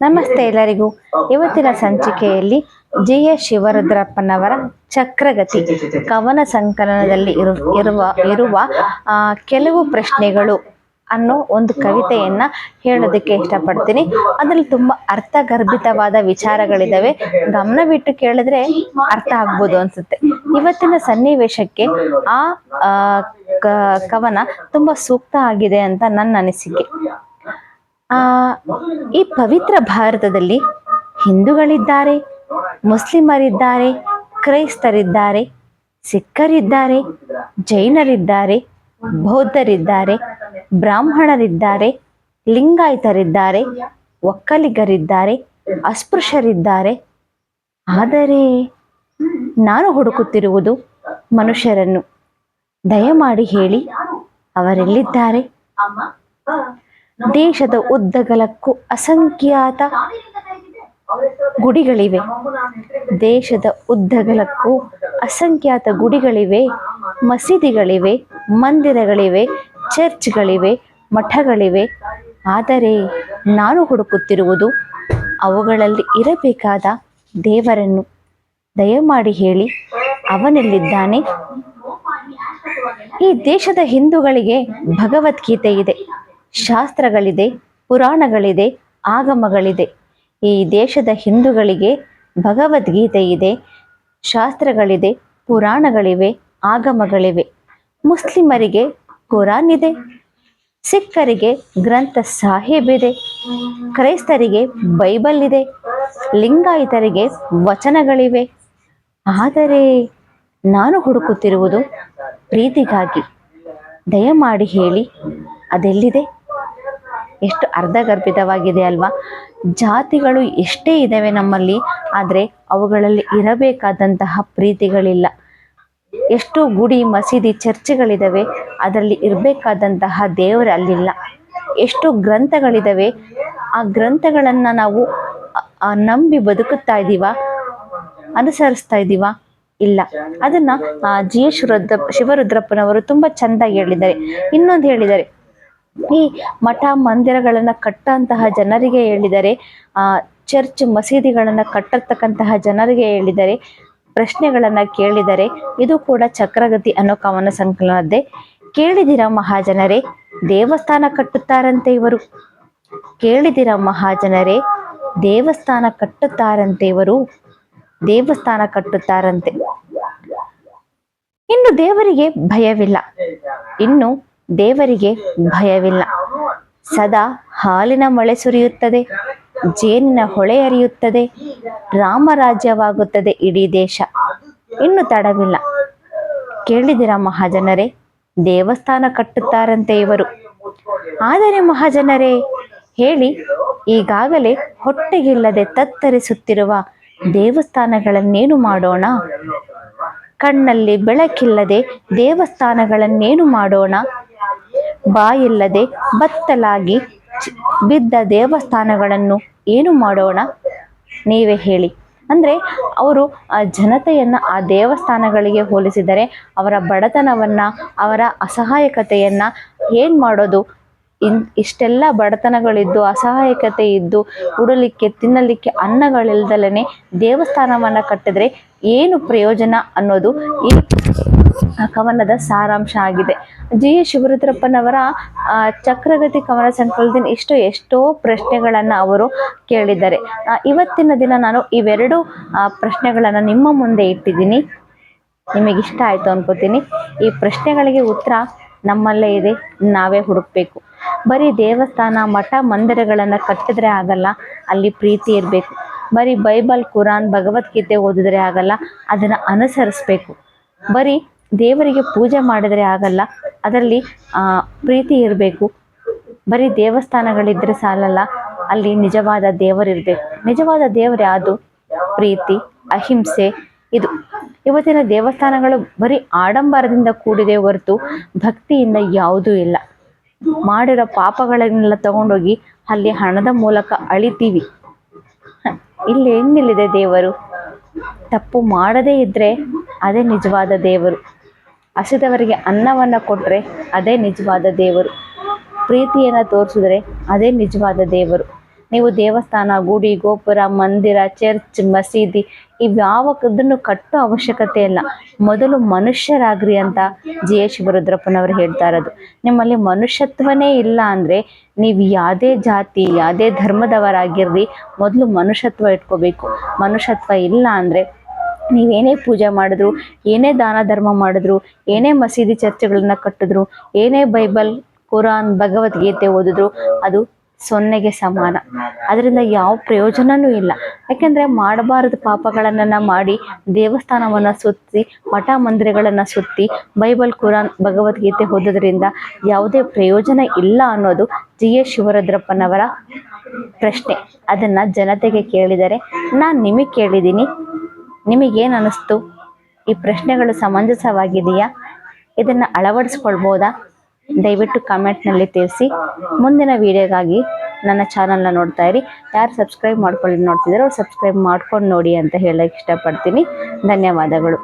ನಮಸ್ತೆ ಎಲ್ಲರಿಗೂ. ಇವತ್ತಿನ ಸಂಚಿಕೆಯಲ್ಲಿ ಜಿ ಎಸ್ ಶಿವರುದ್ರಪ್ಪನವರ ಚಕ್ರಗತಿ ಕವನ ಸಂಕಲನದಲ್ಲಿ ಇರು, ಇರುವ ಇರುವ ಕೆಲವು ಪ್ರಶ್ನೆಗಳು ಅನ್ನೋ ಒಂದು ಕವಿತೆಯನ್ನ ಹೇಳೋದಕ್ಕೆ ಇಷ್ಟಪಡ್ತೀನಿ. ಅದರಲ್ಲಿ ತುಂಬಾ ಅರ್ಥಗರ್ಭಿತವಾದ ವಿಚಾರಗಳಿದಾವೆ. ಗಮನವಿಟ್ಟು ಕೇಳಿದ್ರೆ ಅರ್ಥ ಆಗ್ಬೋದು ಅನ್ಸುತ್ತೆ. ಇವತ್ತಿನ ಸನ್ನಿವೇಶಕ್ಕೆ ಆ ಕವನ ತುಂಬಾ ಸೂಕ್ತ ಆಗಿದೆ ಅಂತ ನನ್ನ ಅನಿಸಿಕೆ. ಈ ಪವಿತ್ರ ಭಾರತದಲ್ಲಿ ಹಿಂದೂಗಳಿದ್ದಾರೆ, ಮುಸ್ಲಿಮರಿದ್ದಾರೆ, ಕ್ರೈಸ್ತರಿದ್ದಾರೆ, ಸಿಖ್ಖರಿದ್ದಾರೆ, ಜೈನರಿದ್ದಾರೆ, ಬೌದ್ಧರಿದ್ದಾರೆ, ಬ್ರಾಹ್ಮಣರಿದ್ದಾರೆ, ಲಿಂಗಾಯತರಿದ್ದಾರೆ, ಒಕ್ಕಲಿಗರಿದ್ದಾರೆ, ಅಸ್ಪೃಶ್ಯರಿದ್ದಾರೆ. ಆದರೆ ನಾನು ಹುಡುಕುತ್ತಿರುವುದು ಮನುಷ್ಯರನ್ನು. ದಯಮಾಡಿ ಹೇಳಿ, ಅವರೆಲ್ಲಿದ್ದಾರೆ? ದೇಶದ ಉದ್ದಗಲಕ್ಕೂ ಅಸಂಖ್ಯಾತ ಗುಡಿಗಳಿವೆ. ದೇಶದ ಉದ್ದಗಲಕ್ಕೂ ಅಸಂಖ್ಯಾತ ಗುಡಿಗಳಿವೆ. ಮಸೀದಿಗಳಿವೆ, ಮಂದಿರಗಳಿವೆ, ಚರ್ಚ್ಗಳಿವೆ, ಮಠಗಳಿವೆ. ಆದರೆ ನಾನು ಹುಡುಕುತ್ತಿರುವುದು ಅವುಗಳಲ್ಲಿ ಇರಬೇಕಾದ ದೇವರನ್ನು. ದಯಮಾಡಿ ಹೇಳಿ, ಅವನಲ್ಲಿದ್ದಾನೆ. ಈ ದೇಶದ ಹಿಂದೂಗಳಿಗೆ ಭಗವದ್ಗೀತೆ ಇದೆ ಶಾಸ್ತ್ರಗಳಿದೆ, ಪುರಾಣಗಳಿದೆ, ಆಗಮಗಳಿದೆ. ಈ ದೇಶದ ಹಿಂದೂಗಳಿಗೆ ಭಗವದ್ಗೀತೆ ಇದೆ, ಶಾಸ್ತ್ರಗಳಿದೆ, ಪುರಾಣಗಳಿವೆ, ಆಗಮಗಳಿವೆ. ಮುಸ್ಲಿಮರಿಗೆ ಕುರಾನ್ ಇದೆ, ಸಿಖ್ಖರಿಗೆ ಗ್ರಂಥ ಸಾಹೇಬ್ ಇದೆ, ಕ್ರೈಸ್ತರಿಗೆ ಬೈಬಲ್ ಇದೆ, ಲಿಂಗಾಯಿತರಿಗೆ ವಚನಗಳಿವೆ. ಆದರೆ ನಾನು ಹುಡುಕುತ್ತಿರುವುದು ಪ್ರೀತಿಗಾಗಿ. ದಯಮಾಡಿ ಹೇಳಿ, ಅದೆಲ್ಲಿದೆ? ಎಷ್ಟು ಅರ್ಧಗರ್ಭಿತವಾಗಿದೆ ಅಲ್ವಾ? ಜಾತಿಗಳು ಎಷ್ಟೇ ಇದ್ದಾವೆ ನಮ್ಮಲ್ಲಿ, ಆದರೆ ಅವುಗಳಲ್ಲಿ ಇರಬೇಕಾದಂತಹ ಪ್ರೀತಿಗಳಿಲ್ಲ. ಎಷ್ಟು ಗುಡಿ, ಮಸೀದಿ ಚರ್ಚೆಗಳಿದ್ದಾವೆ ಅದರಲ್ಲಿ ಇರಬೇಕಾದಂತಹ ದೇವರು ಅಲ್ಲಿಲ್ಲ. ಎಷ್ಟು ಗ್ರಂಥಗಳಿದ್ದಾವೆ ಆ ಗ್ರಂಥಗಳನ್ನು ನಾವು ನಂಬಿ ಬದುಕುತ್ತಾ ಇದ್ದೀವ ಅನುಸರಿಸ್ತಾ ಇದ್ದೀವ ಇಲ್ಲ. ಅದನ್ನು ಜಿ ಶಿವರುದ್ರಪ್ಪನವರು ತುಂಬ ಚೆಂದಾಗಿ ಹೇಳಿದ್ದಾರೆ. ಇನ್ನೊಂದು ಹೇಳಿದ್ದಾರೆ. ಈ ಮಠ ಮಂದಿರಗಳನ್ನ ಕಟ್ಟಂತಹ ಜನರಿಗೆ ಹೇಳಿದರೆ ಚರ್ಚ್ ಮಸೀದಿಗಳನ್ನ ಕಟ್ಟತಕ್ಕಂತಹ ಜನರಿಗೆ ಹೇಳಿದರೆ, ಪ್ರಶ್ನೆಗಳನ್ನ ಕೇಳಿದರೆ ಇದು ಕೂಡ ಚಕ್ರಗತಿ ಅನ್ನೋ ಕವನ ಸಂಕಲನದ್ದೇ. ಕೇಳಿದಿರ ಮಹಾಜನರೇ, ದೇವಸ್ಥಾನ ಕಟ್ಟುತ್ತಾರಂತೆ ಇವರು? ಕೇಳಿದಿರ ಮಹಾಜನರೇ, ದೇವಸ್ಥಾನ ಕಟ್ಟುತ್ತಾರಂತೆ ಇವರು? ದೇವಸ್ಥಾನ ಕಟ್ಟುತ್ತಾರಂತೆ. ಇನ್ನು ದೇವರಿಗೆ ಭಯವಿಲ್ಲ. ಇನ್ನು ದೇವರಿಗೆ ಭಯವಿಲ್ಲ. ಸದಾ ಹಾಲಿನ ಮಳೆ ಸುರಿಯುತ್ತದೆ, ಜೇನಿನ ಹೊಳೆ ಹರಿಯುತ್ತದೆ, ರಾಮರಾಜ್ಯವಾಗುತ್ತದೆ ಇಡೀ ದೇಶ. ಇನ್ನು ತಡವಿಲ್ಲ. ಕೇಳಿದಿರ ಮಹಾಜನರೇ, ದೇವಸ್ಥಾನ ಕಟ್ಟುತ್ತಾರಂತೆ ಇವರು. ಆದರೆ ಮಹಾಜನರೇ, ಹೇಳಿ, ಈಗಾಗಲೇ ಹೊಟ್ಟೆಗಿಲ್ಲದೆ ತತ್ತರಿಸುತ್ತಿರುವ ದೇವಸ್ಥಾನಗಳನ್ನೇನು ಮಾಡೋಣ? ಕಣ್ಣಲ್ಲಿ ಬೆಳಕಿಲ್ಲದೆ ದೇವಸ್ಥಾನಗಳನ್ನೇನು ಮಾಡೋಣ? ಬಾಯಿಲ್ಲದೆ ಬತ್ತಲಾಗಿ ಬಿದ್ದ ದೇವಸ್ಥಾನಗಳನ್ನು ಏನು ಮಾಡೋಣ? ನೀವೇ ಹೇಳಿ. ಅಂದ್ರೆ ಅವರು ಆ ಜನತೆಯನ್ನು ಆ ದೇವಸ್ಥಾನಗಳಿಗೆ ಹೋಲಿಸಿದರೆ ಅವರ ಬಡತನವನ್ನು, ಅವರ ಅಸಹಾಯಕತೆಯನ್ನು ಏನ್ ಮಾಡೋದು? ಇನ್ ಇಷ್ಟೆಲ್ಲ ಬಡತನಗಳಿದ್ದು, ಅಸಹಾಯಕತೆ ಇದ್ದು, ಉಡಲಿಕ್ಕೆ, ತಿನ್ನಲಿಕ್ಕೆ ಅನ್ನಗಳಿಲ್ದಲೇ ದೇವಸ್ಥಾನವನ್ನು ಕಟ್ಟಿದ್ರೆ ಏನು ಪ್ರಯೋಜನ ಅನ್ನೋದು ಈ ಕವನದ ಸಾರಾಂಶ ಆಗಿದೆ. ಜಿ. ಎ ಶಿವರುದ್ರಪ್ಪನವರ ಚಕ್ರಗತಿ ಕವನ ಸಂಕಲನದಿಂದ ಇಷ್ಟು ಎಷ್ಟೋ ಪ್ರಶ್ನೆಗಳನ್ನು ಅವರು ಕೇಳಿದ್ದಾರೆ. ಇವತ್ತಿನ ದಿನ ನಾನು ಇವೆರಡು ಪ್ರಶ್ನೆಗಳನ್ನು ಪ್ರಶ್ನೆಗಳನ್ನ ನಿಮ್ಮ ಮುಂದೆ ಇಟ್ಟಿದ್ದೀನಿ. ನಿಮಗೆ ಇಷ್ಟ ಆಯ್ತು ಅನ್ಕೋತೀನಿ. ಈ ಪ್ರಶ್ನೆಗಳಿಗೆ ಉತ್ತರ ನಮ್ಮಲ್ಲೇ ಇದೆ. ನಾವೇ ಹುಡುಕ್ಬೇಕು. ಬರೀ ದೇವಸ್ಥಾನ, ಮಠ, ಮಂದಿರಗಳನ್ನು ಕಟ್ಟಿದ್ರೆ ಆಗಲ್ಲ. ಅಲ್ಲಿ ಪ್ರೀತಿ ಇರಬೇಕು. ಬರೀ ಬೈಬಲ್, ಕುರಾನ್, ಭಗವದ್ಗೀತೆ ಓದಿದ್ರೆ ಆಗಲ್ಲ, ಅದನ್ನ ಅನುಸರಿಸ್ಬೇಕು. ಬರೀ ದೇವರಿಗೆ ಪೂಜೆ ಮಾಡಿದ್ರೆ ಆಗಲ್ಲ, ಅದರಲ್ಲಿ ಪ್ರೀತಿ ಇರಬೇಕು. ಬರೀ ದೇವಸ್ಥಾನಗಳಿದ್ರೆ ಸಾಲಲ್ಲ, ಅಲ್ಲಿ ನಿಜವಾದ ದೇವರಿರಬೇಕು ನಿಜವಾದ ದೇವರು ಯಾವುದು? ಪ್ರೀತಿ, ಅಹಿಂಸೆ, ಇದು. ಇವತ್ತಿನ ದೇವಸ್ಥಾನಗಳು ಬರೀ ಆಡಂಬರದಿಂದ ಕೂಡಿದೆ ಹೊರತು ಭಕ್ತಿಯಿಂದ ಯಾವುದೂ ಇಲ್ಲ. ಮಾಡಿರೋ ಪಾಪಗಳನ್ನೆಲ್ಲ ತಗೊಂಡೋಗಿ ಅಲ್ಲಿ ಹಣದ ಮೂಲಕ ಅಳಿತೀವಿ. ಇಲ್ಲಿ ಹೆಂಗಿಲ್ಲಿದೆ ದೇವರು? ತಪ್ಪು ಮಾಡದೇ ಇದ್ದರೆ ಅದೇ ನಿಜವಾದ ದೇವರು. ಹಸಿದವರಿಗೆ ಅನ್ನವನ್ನು ಕೊಟ್ಟರೆ ಅದೇ ನಿಜವಾದ ದೇವರು. ಪ್ರೀತಿಯನ್ನು ತೋರಿಸಿದ್ರೆ ಅದೇ ನಿಜವಾದ ದೇವರು. ನೀವು ದೇವಸ್ಥಾನ, ಗುಡಿ, ಗೋಪುರ, ಮಂದಿರ, ಚರ್ಚ್, ಮಸೀದಿ ಇವ್ಯಾವದನ್ನು ಕಟ್ಟೋ ಅವಶ್ಯಕತೆ ಇಲ್ಲ. ಮೊದಲು ಮನುಷ್ಯರಾಗ್ರಿ ಅಂತ ಜಿ ಎಸ್ ಶಿವರುದ್ರಪ್ಪನವರು ಹೇಳ್ತಾ ಇರೋದು. ನಿಮ್ಮಲ್ಲಿ ಮನುಷ್ಯತ್ವನೇ ಇಲ್ಲ ಅಂದರೆ ನೀವು ಯಾವುದೇ ಜಾತಿ, ಯಾವುದೇ ಧರ್ಮದವರಾಗಿರ್ರಿ, ಮೊದಲು ಮನುಷ್ಯತ್ವ ಇಟ್ಕೋಬೇಕು. ಮನುಷ್ಯತ್ವ ಇಲ್ಲ ಅಂದರೆ ನೀವೇನೇ ಪೂಜೆ ಮಾಡಿದ್ರು, ಏನೇ ದಾನ ಧರ್ಮ ಮಾಡಿದ್ರು, ಏನೇ ಮಸೀದಿ ಚರ್ಚೆಗಳನ್ನು ಕಟ್ಟಿದ್ರು, ಏನೇ ಬೈಬಲ್, ಕುರಾನ್, ಭಗವದ್ಗೀತೆ ಓದಿದ್ರು, ಅದು ಸೊನ್ನೆಗೆ ಸಮಾನ. ಅದರಿಂದ ಯಾವ ಪ್ರಯೋಜನನೂ ಇಲ್ಲ. ಯಾಕೆಂದರೆ ಮಾಡಬಾರದು ಪಾಪಗಳನ್ನು ಮಾಡಿ, ದೇವಸ್ಥಾನವನ್ನು ಸುತ್ತಿ, ಮಠ ಮಂದಿರಗಳನ್ನು ಸುತ್ತಿ, ಬೈಬಲ್ ಕುರಾನ್, ಭಗವದ್ಗೀತೆ ಓದೋದ್ರಿಂದ ಯಾವುದೇ ಪ್ರಯೋಜನ ಇಲ್ಲ ಅನ್ನೋದು ಜಿ ಎಸ್ ಶಿವರುದ್ರಪ್ಪನವರ ಪ್ರಶ್ನೆ. ಅದನ್ನು ಜನತೆಗೆ ಕೇಳಿದರೆ ನಾನು ನಿಮಗೆ ಕೇಳಿದ್ದೀನಿ. ನಿಮಗೇನು ಅನ್ನಿಸ್ತು ಈ ಪ್ರಶ್ನೆಗಳು ಸಮಂಜಸವಾಗಿದೆಯಾ? ಇದನ್ನು ಅಳವಡಿಸ್ಕೊಳ್ಬೋದಾ? ದಯವಿಟ್ಟು ಕಮೆಂಟ್ನಲ್ಲಿ ತಿಳಿಸಿ. ಮುಂದಿನ ವಿಡಿಯೋಗಾಗಿ ನನ್ನ ಚಾನಲ್ನ ನೋಡ್ತಾ ಇರಿ. ಯಾರು ಸಬ್ಸ್ಕ್ರೈಬ್ ಮಾಡ್ಕೊಳ್ಳಿ ನೋಡ್ತಿದ್ದಾರೋ ಅವ್ರು ಸಬ್ಸ್ಕ್ರೈಬ್ ಮಾಡ್ಕೊಂಡು ನೋಡಿ ಅಂತ ಹೇಳೋಕ್ಕೆ ಇಷ್ಟಪಡ್ತೀನಿ. ಧನ್ಯವಾದಗಳು.